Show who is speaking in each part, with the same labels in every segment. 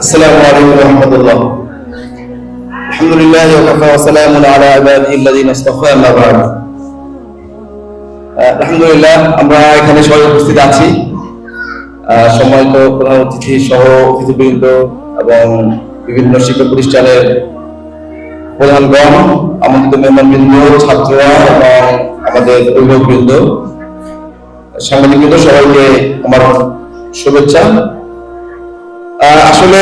Speaker 1: السلام عليكم ورحمة الله الحمد لله وكفى وسلام على عباده الذين اصطفى أما بعد আহ, আলহামদুলিল্লাহ আমরা এখানে সবাই উপস্থিত আছি আহ, সম্মানিত প্রধান অতিথি সহ অতিথিবৃন্দ এবং বিভিন্ন শিক্ষা প্রতিষ্ঠানের প্রধানগণ আমাদের মেহমানবৃন্দ ছাত্ররা এবং আমাদের অভিভাবকবৃন্দ সাংবাদিকবৃন্দ সবাইকে আমার শুভেচ্ছা আহ, আসলে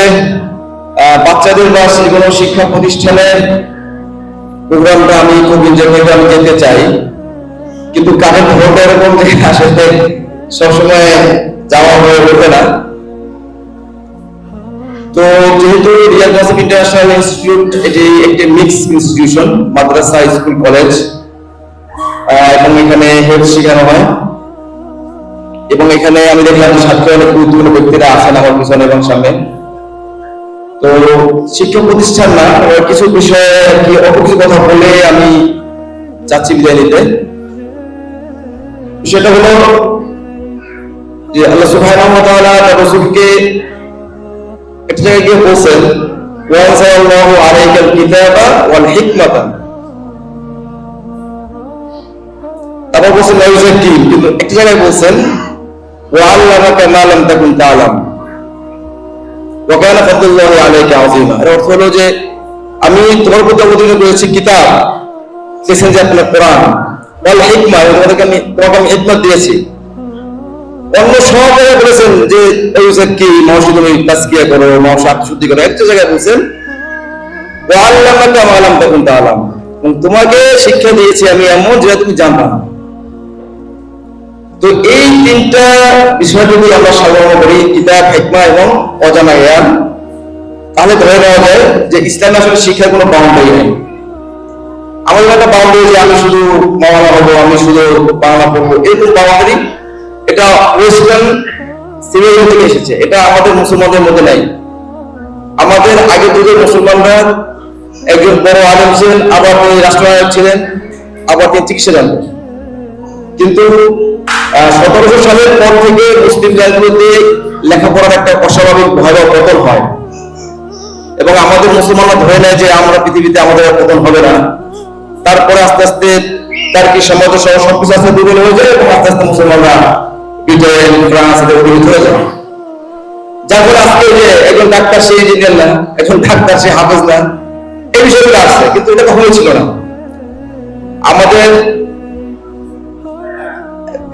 Speaker 1: বাচ্চাদের বা কোনো শিক্ষা প্রতিষ্ঠানের প্রোগ্রামটা আমি খুব এনজয় করে যেতে চাই। কিন্তু কাজের ধরনটা এরকম যে আসলে সবসময় যাওয়া হয়ে ওঠে না। তো যেহেতু রিয়াল কাসিম ইন্টারন্যাশনাল ইনস্টিটিউট এটি একটি মিক্স ইনস্টিটিউশন মাদ্রাসা, স্কুল, কলেজ এবং এখানে হেলথ শেখানো হয়। এবং এখানে আমি দেখলাম সাথে অনেক গুরুত্বপূর্ণ ব্যক্তিরা আছেন আমার পিছনে এবং সামনে। তো শিক্ষক প্রতিষ্ঠান না কিছু বিষয়ে কি অল্প কিছু কথা বলে আমি চাচ্ছি বিদায় নিতে। সেটা হলো যে আল্লাহ সুবহানাহু ওয়া তাআলা তার রাসূলকে একটা জায়গায় গিয়ে বলছেন একটা জায়গায় বলছেন তাআলাম ওয়া কানা ফাদলুল্লাহি আলাইকা আযীমা এর অর্থ হলো যে, আমি তোমার প্রতি অবতীর্ণ করেছি কিতাব যে আপনার কোরআন। হিকমা তোমাদেরকে আমি তোমাকে আমি দিয়েছি। অন্য সব জায়গায় বলেছেন যে কি মানুষকে তুমি তাসকিয়া করো মানুষ আত্মশুদ্ধি করো, একটা জায়গায় বলছেন ওয়াল্লামাকা মা লাম তাকুন তাআলাম। এবং তোমাকে শিক্ষা দিয়েছি আমি এমন যেটা তুমি জানতা না। তো এই তিনটা বিষয় যদি আমরা সাধারণ করি, কিতাব, হেকমা এবং অজানা জ্ঞান। তাহলে ধরে নেওয়া যায় যে ইসলামে আসলে শিক্ষার কোনো বাউন্ডারি নেই। আমাদের একটা বাউন্ডারি যে আমি শুধু মাওলানা হব, আমি শুধু বাংলা পড়ব, এই এরকম বাউন্ডারি এটা ওয়েস্টার্ন সিভিল থেকে এসেছে। এটা আমাদের মুসলমানদের মধ্যে নাই। আমাদের আগের যুগের মুসলমানরা একজন বড় আলেম ছিলেন, আবার তিনি রাষ্ট্রনায়ক ছিলেন, আবার তিনি চিকিৎসা জানতেন কিন্তু সতেরোশো সালের পর থেকে মুসলিম দেশগুলোতে লেখাপড়ার একটা অস্বাভাবিক, ভয়াবহ পতন হয়। এবং আমাদের মুসলমানরা ধরে নেয় যে আমরা পৃথিবীতে আমাদের পতন হবে না। তারপরে আস্তে আস্তে তার কি সমাজ সহ সবকিছু আস্তে দুর্বল হয়ে যায় এবং আস্তে আস্তে মুসলমানরা ব্রিটেন, ফ্রান্স এদের অভিভূত হয়ে যায় যার ফলে আজকে যে একজন ডাক্তার সে ইঞ্জিনিয়ার না, একজন ডাক্তার সে হাফেজ না, এই বিষয়গুলো আসছে, কিন্তু এটা কখনোই ছিল না।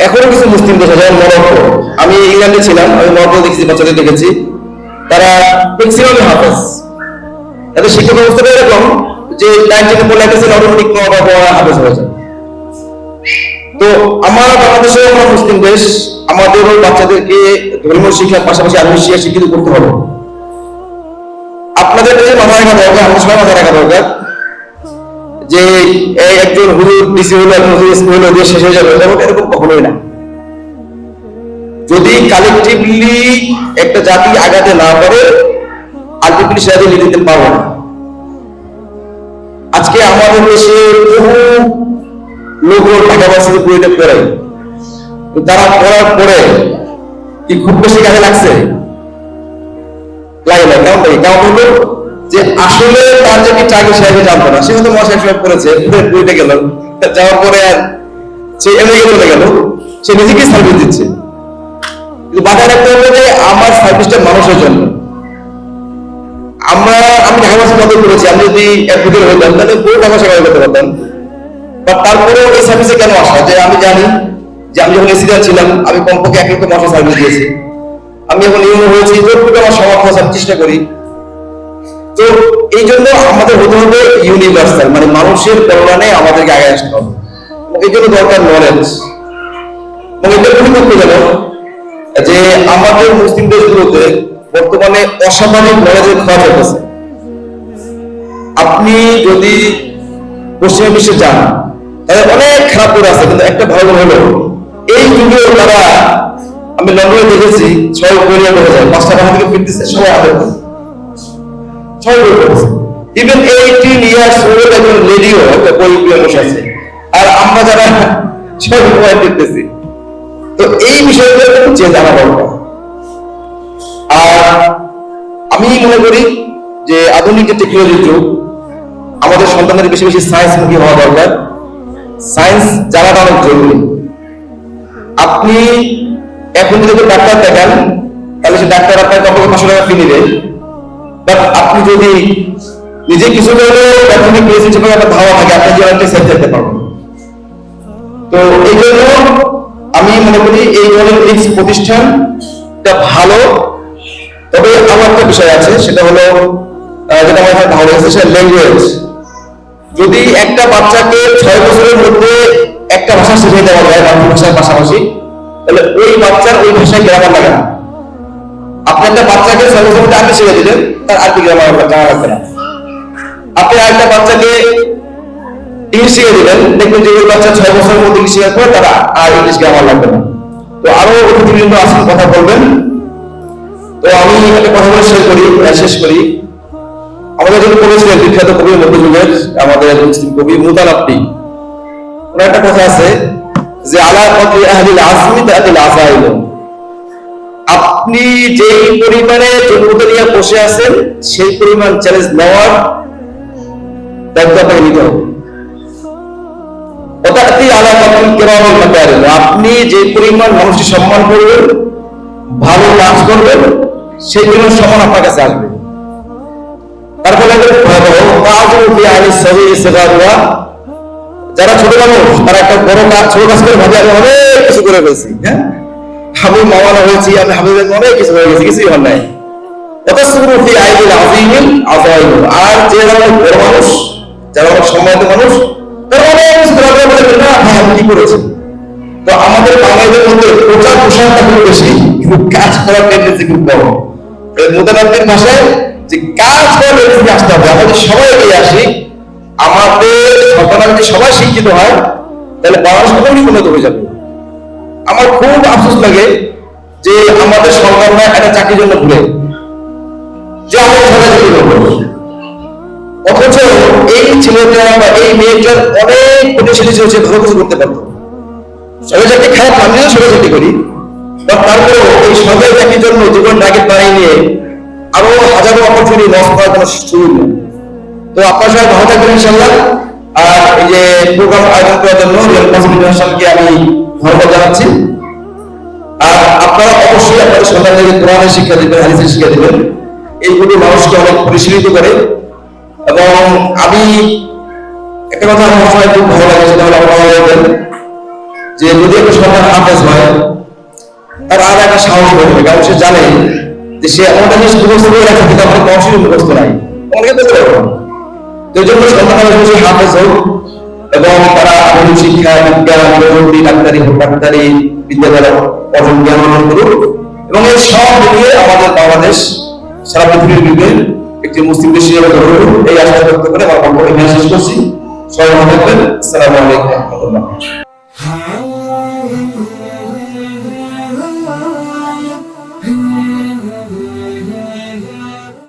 Speaker 1: এখনও কিছু মুসলিম দেশ যেমন মরক্কো। আমি ইংল্যান্ডে ছিলাম, আমি মরক্কো দেখেছি বাচ্চাদের দেখেছি। তারা ম্যাক্সিমাম হাফেজ। তাদের শিক্ষা ব্যবস্থাটা এরকম যে নাইন টেনে পড়লে একটা ছেলে অটোমেটিক হাফেজ হয়ে যায়। তো আমার বাংলাদেশে আমরা মুসলিম দেশ আমাদেরও বাচ্চাদেরকে ধর্মীয় শিক্ষার পাশাপাশি আধুনিক শিক্ষা শিক্ষিত করতে হবে। আপনাদের যে মাথায় রাখা দরকার, আমার সবাই মাথায় রাখা দরকার, যে একজন হুজুর ডিসি হলো একজন হুজুর এসপি হলো শেষ হয়ে যাবে। এরকম কখনোই না। যদি কালেকটিভলি একটা জাতি আগাতে না পারে সেটা পারবে না। আজকে আমাদের দেশে বহু লোক তারা পরে কি খুব বেশি কাজে লাগছে? লাগে না হলো যে আসলে তার যে কি চাকরি সে আগে জানতো না। সে হয়তো সব করেছে বইতে গেল যাওয়ার পরে আর সে এমনি চলে গেল, সে নিজেকে সার্ভিস দিচ্ছে। কিন্তু মাথায় রাখতে হবে যে আমার সার্ভিসটা মানুষের জন্য। আমরা, আমি ঢাকা ভাষা মতো করেছি, আমি যদি অ্যাডভোকেট হইতাম, তাহলে পুরো ঢাকা সেবা করতে পারতাম। বা তারপরেও এই সার্ভিসে কেন আসা? যে আমি জানি যে আমি যখন এসিডার ছিলাম, আমি কমপক্ষে এক লক্ষ মাসে সার্ভিস দিয়েছি। আমি এখন ইউনো হয়েছি যতটুকু আমার সামর্থ্য আছে চেষ্টা করি। তো এই জন্য আমাদের হতে হবে ইউনিভার্সাল মানে মানুষের কল্যাণে আমাদেরকে আগে আসতে হবে। এই জন্য দরকার নলেজ এবং এটা খুবই দুঃখজনক যে আমাদের মুসলিম দেশগুলোতে বর্তমানে অস্বাভাবিক নলেজের খরচ হতেছে আপনি যদি পশ্চিমা বিশ্বে যান, তাহলে অনেক খারাপ করে আছে, কিন্তু একটা ভালো হলো। এই যুগেও তারা, আমি লন্ডনে দেখেছি, ছয় কোরিয়া করে যায় পাঁচটা বাংলা থেকে ফিরতেছে, সবাই আদর ছয় পড়েছে ইভেন এইটিন ইয়ার্স ওল্ড একজন লেডিও একটা বই বসে আছে। আর আমরা যারা ছয় বই দেখতেছি তো এই বিষয়গুলো যে জানা দরকার আর আমি মনে করি যে আধুনিক যে টেকনোলজির যুগ, আমাদের সন্তানদের বেশি বেশি সায়েন্স মুখী হওয়া দরকার। সায়েন্স জানাটা অনেক জরুরি আপনি এখন যদি ডাক্তার দেখান, তাহলে সে ডাক্তার আপনার কখনো পাঁচশো টাকা ফি নেবে। বাট আপনি যদি নিজে কিছু করলে প্রাথমিক একটা ধাওয়া থাকে, আপনি অনেকটা সেফ থাকতে পারবেন। তো এই জন্য আমি মনে করি এই ধরনের রিক্স প্রতিষ্ঠানটা ভালো। তবে আমার একটা বিষয় আছে, সেটা হলো যেটা আমার একটা ধারণা আছে, সেটা ল্যাঙ্গুয়েজ যদি একটা বাচ্চাকে ছয় বছরের মধ্যে একটা ভাষা শিখিয়ে দেওয়া যায়, মাতৃভাষার পাশাপাশি, তাহলে ওই বাচ্চার ওই ভাষায় গ্রামার লাগে না। আপনি একটা বাচ্চাকে ছয় বছর মধ্যে আগে শিখিয়ে দিলেন, তার আর কি গ্রামার জানা লাগবে না। আপনি আরেকটা বাচ্চাকে দেখবেন যে ওই বাচ্চা ছয় বছরের মধ্যে তারা আর ইংলিশ গ্রামার লাগবে না। তো আরও কথা বলবেন। তো আমি একটা কথা বলে শেষ করি শেষ করি। আমাদের বিখ্যাত কবি মধ্যযুগের আমাদের মুসলিম কবি মুতানাব্বি ওনার একটা কথা আছে যে, আলা কতি আহলিল আজমি তাহলিল আসাইল আপনি যেই পরিমাণে যোগ্যতা নিয়ে বসে আছেন, সেই পরিমাণ চ্যালেঞ্জ নেওয়ার দায়িত্ব আপনাকে নিতে হবে। আপনি যে পরিমাণ মানুষকে সম্মান করবেন, ভালো কাজ করবেন, সেই পরিমাণ সম্মান আপনার কাছে আসবে। তারপরে যারা ছোট মানুষ, তারা একটা বড় কাজ, ছোট কাজ করে ভাবে, আমি অনেক কিছু করে ফেলছি হ্যাঁ? আমি মামানা হয়েছি, আমি হাবিবের অনেক কিছু হয়ে গেছি কিছুই হল নাই। আর যে বড় মানুষ, যারা অনেক সম্মানিত মানুষ বলে কি করেছি তো আমাদের বাঙালিদের মধ্যে প্রচার প্রসারটা খুব বেশি, কিন্তু কাজ করার টেন্ডেন্সি খুব কম। মোদানাব্বির ভাষায় যে কাজ করার টেন্ডেন্সি আসতে হবে যদি সবাই এগিয়ে আসি, আমাদের সন্তানরা যদি সবাই শিক্ষিত হয়, তাহলে বাংলাদেশ কখনই উন্নত হয়ে যাবে। আমার খুব আফসোস লাগে যে আমাদের সন্তানরা একটা চাকরির জন্য ঘুরে যে আমাদের সবাই চাকরি করব। এই ছেলেটা বা এই মেয়েটার অনেক ছিল সে ভালো কিছু করতে পারতো। সবাই চাকরি খারাপ আমি সবাই চাকরি করি বা তারপরে এই সরকারি চাকরির জন্য জীবন টার্গেট বাড়িয়ে নিয়ে আরও হাজারো অপরচুনিটি লস করার কোনো সুযোগ নেই। তো আপনার সবাই ভালো থাকবেন ইনশাল্লাহ আর এই যে প্রোগ্রাম আয়োজন করার জন্য ইন্টারন্যাশনালকে আমি ধন্যবাদ জানাচ্ছি। আর আপনারা অবশ্যই আপনাদের সন্তানদেরকে কোরআনের শিক্ষা দিবেন, হাদিসের শিক্ষা দিবেন। এইগুলো মানুষকে অনেক পরিশীলিত করে এবং আমি একটা কথা আমার সময় খুব ভালো লাগে, সেটা হলো আপনারা যে যদি একটা সন্তান হাফেজ হয়, তার আর একটা সাহস কারণ সে জানে যে সে এমনটা জিনিস মুখস্থ করে রাখছে কিন্তু আমাদের কৌশলী মুখস্থ নাই। অনেকে পারব তো এই জন্য সন্তান হাফেজ হোক, এবং তারা আধুনিক শিক্ষা, বিজ্ঞান, প্রযুক্তি, ডাক্তারি ডাক্তারি বিদ্যালয় অর্জন জ্ঞান অর্জন করুক, এবং এই সব মিলিয়ে আমাদের বাংলাদেশ সারা পৃথিবীর বিবে একটি মুসলিম দেশ এই আশা করতে পারে আমার বক্তব্য শেষ করছি। সবাই থাকবেন। আসসালামু আলাইকুম। রহমতুল্লাহ